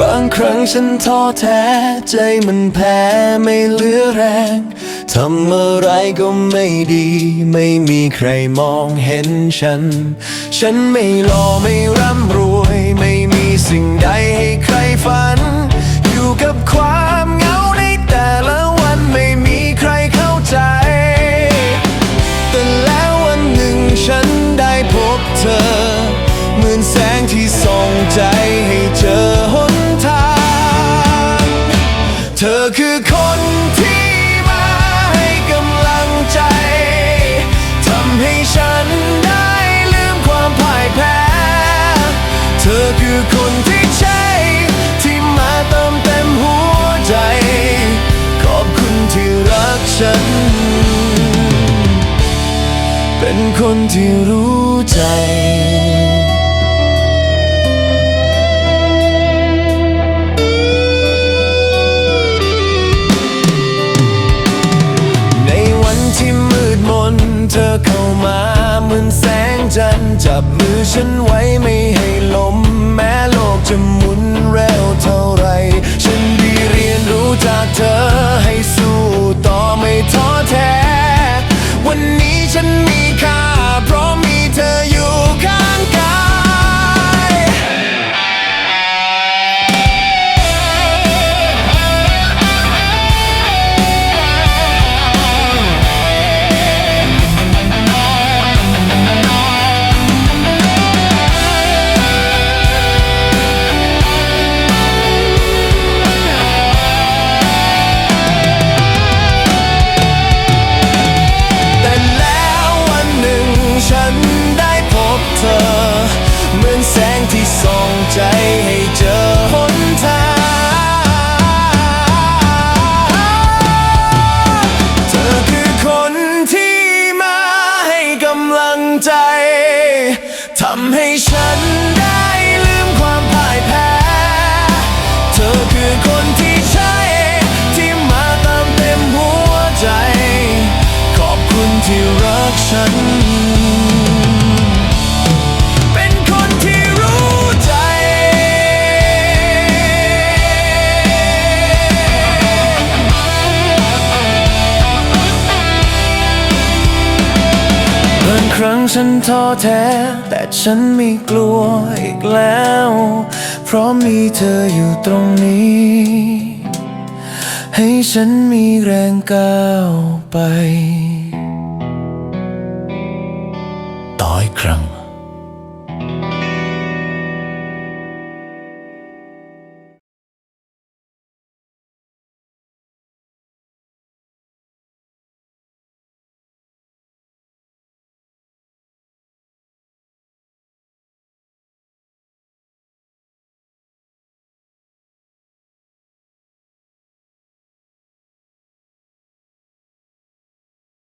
บางครั้งฉันท้อแท้ใจมันแพ้ไม่เหลือแรงทำอะไรก็ไม่ดี ไม่มีใครมองเห็นฉัน ฉันไม่หล่อไม่ร่ำรวย ไม่มีสิ่งใดให้ใครฝัน อยู่กับความเหงาในแต่ละวันไม่มีใครเข้าใจ แต่แล้ววันหนึ่งฉันได้พบเธอ เหมือนแสงที่ส่องใจ เป็นคนที่รู้ใจ ในวันที่มืดมนเธอเข้ามาเหมือนแสงจันทร์จับมือฉันไว้ไม่ให้ล้ม แม้โลกจะหมุนเร็วเท่าไร ฉัน เป็นคนที่รู้ใจ บางครั้งฉันท้อแท้ แต่ฉันไม่กลัวอีกแล้ว เพราะมีเธออยู่ตรงนี้ ให้ฉันมีแรงก้าวไป ต่ออีกครั้ง